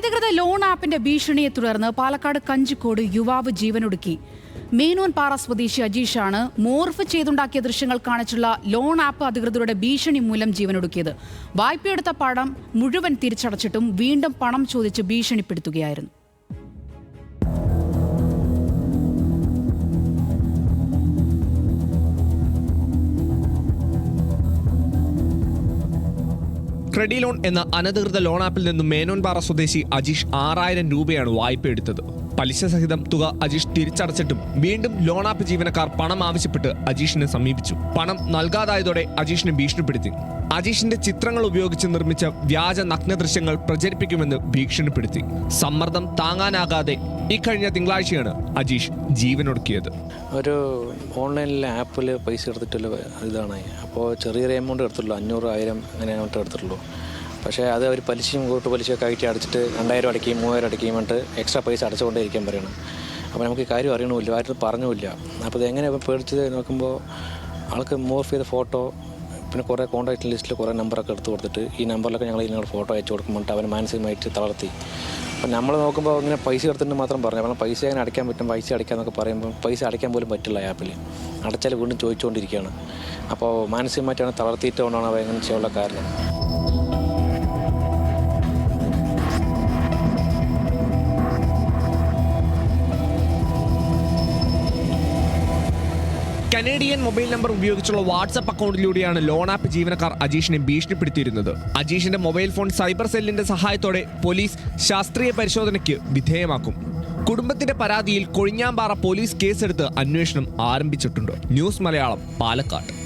അനധികൃത ലോൺ ആപ്പിന്റെ ഭീഷണിയെ തുടർന്ന് പാലക്കാട് കഞ്ചിക്കോട് യുവാവ് ജീവനൊടുക്കി. മേനോൻ പാറ സ്വദേശി അജീഷാണ് മോർഫ് ചെയ്തുണ്ടാക്കിയ ദൃശ്യങ്ങൾ കാണിച്ചുള്ള ലോൺ ആപ്പ് അധികൃതരുടെ ഭീഷണി മൂലം ജീവനൊടുക്കിയത്. വായ്പയെടുത്ത പണം മുഴുവൻ തിരിച്ചടച്ചിട്ടും വീണ്ടും പണം ചോദിച്ച് ഭീഷണിപ്പെടുത്തുകയായിരുന്നു. ക്രെഡി ലോൺ എന്ന അനധികൃത ലോൺ ആപ്പിൽ നിന്നും മേനോൻപാറ സ്വദേശി അജീഷ് ആറായിരം രൂപയാണ് വായ്പ എടുത്തത് പലിശ സഹിതം തുക അജീഷ് തിരിച്ചടച്ചിട്ടും വീണ്ടും ലോൺ ആപ്പ് ജീവനക്കാർ പണം ആവശ്യപ്പെട്ട് അജീഷിനെ സമീപിച്ചു. പണം നൽകാതായതോടെ അജീഷിനെ ഭീഷണിപ്പെടുത്തി. അജീഷിന്റെ ചിത്രങ്ങൾ ഉപയോഗിച്ച് നിർമ്മിച്ച വ്യാജ നഗ്ന ദൃശ്യങ്ങൾ പ്രചരിപ്പിക്കുമെന്ന് ഭീഷണിപ്പെടുത്തി. സമ്മർദ്ദം താങ്ങാനാകാതെ ഇക്കഴിഞ്ഞ തിങ്കളാഴ്ചയാണ് അജീഷ് ജീവനൊടുക്കിയത്. ഒരു ഓൺലൈനിലെ ആപ്പിൽ പൈസ എടുത്തിട്ടുള്ള ഇതാണ്. അപ്പോൾ ചെറിയൊരു ചെറിയ എമൗണ്ട് എടുത്തുള്ളൂ അഞ്ഞൂറ് ആയിരം അങ്ങനെ അങ്ങോട്ട് എടുത്തിട്ടുള്ളൂ. പക്ഷേ അത് അവർ പലിശയും കൂട്ട് പലിശയൊക്കെ ആയിട്ട് അടച്ചിട്ട് രണ്ടായിരം അടയ്ക്കുകയും മൂവായിരം അടയ്ക്കുകയും പറഞ്ഞിട്ട് എക്സ്ട്രാ പൈസ അടച്ചുകൊണ്ടേ ഇരിക്കാൻ പറയണം. അപ്പോൾ നമുക്ക് കാര്യം അറിയണമില്ല ആരും പറഞ്ഞുമില്ല. അപ്പോൾ ഇത് എങ്ങനെ നോക്കുമ്പോൾ ആൾക്ക് മോർഫ് ചെയ്ത ഫോട്ടോ പിന്നെ കുറേ കോൺടാക്ട് ലിസ്റ്റിൽ കുറേ നമ്പറൊക്കെ എടുത്ത് കൊടുത്തിട്ട് ഈ നമ്പറിലൊക്കെ ഞങ്ങൾ ഇതിനോട് ഫോട്ടോ അയച്ചു കൊടുക്കുമ്പോൾ അവൻ മാനസികമായിട്ട് തളർത്തി. അപ്പം നമ്മൾ നോക്കുമ്പോൾ ഇങ്ങനെ പൈസ എടുത്തിട്ട് മാത്രം പറഞ്ഞു കാരണം പൈസ അങ്ങനെ അടയ്ക്കാൻ പറ്റും പൈസ അടയ്ക്കാന്നൊക്കെ പറയുമ്പോൾ പൈസ അടയ്ക്കാൻ പോലും പറ്റില്ല ആപ്പിൽ അടച്ചാൽ വീണ്ടും ചോദിച്ചുകൊണ്ടിരിക്കുകയാണ്. അപ്പോൾ മാനസികമായിട്ടാണ് തളർത്തിയിട്ടുകൊണ്ടാണ് അവ എങ്ങനെ ചെയ്യാനുള്ള കാരണം. കനേഡിയൻ മൊബൈൽ നമ്പർ ഉപയോഗിച്ചുള്ള വാട്സ്ആപ്പ് അക്കൗണ്ടിലൂടെയാണ് ലോൺ ആപ്പ് ജീവനക്കാർ അജീഷിനെ ഭീഷണിപ്പെടുത്തിയിരുന്നത്. അജീഷിന്റെ മൊബൈൽ ഫോൺ സൈബർ സെല്ലിന്റെ സഹായത്തോടെ പോലീസ് ശാസ്ത്രീയ പരിശോധനയ്ക്ക് വിധേയമാക്കും. കുടുംബത്തിന്റെ പരാതിയിൽ കൊഴിഞ്ഞാമ്പാറ പോലീസ് കേസെടുത്ത് അന്വേഷണം ആരംഭിച്ചിട്ടുണ്ട്. ന്യൂസ് മലയാളം പാലക്കാട്.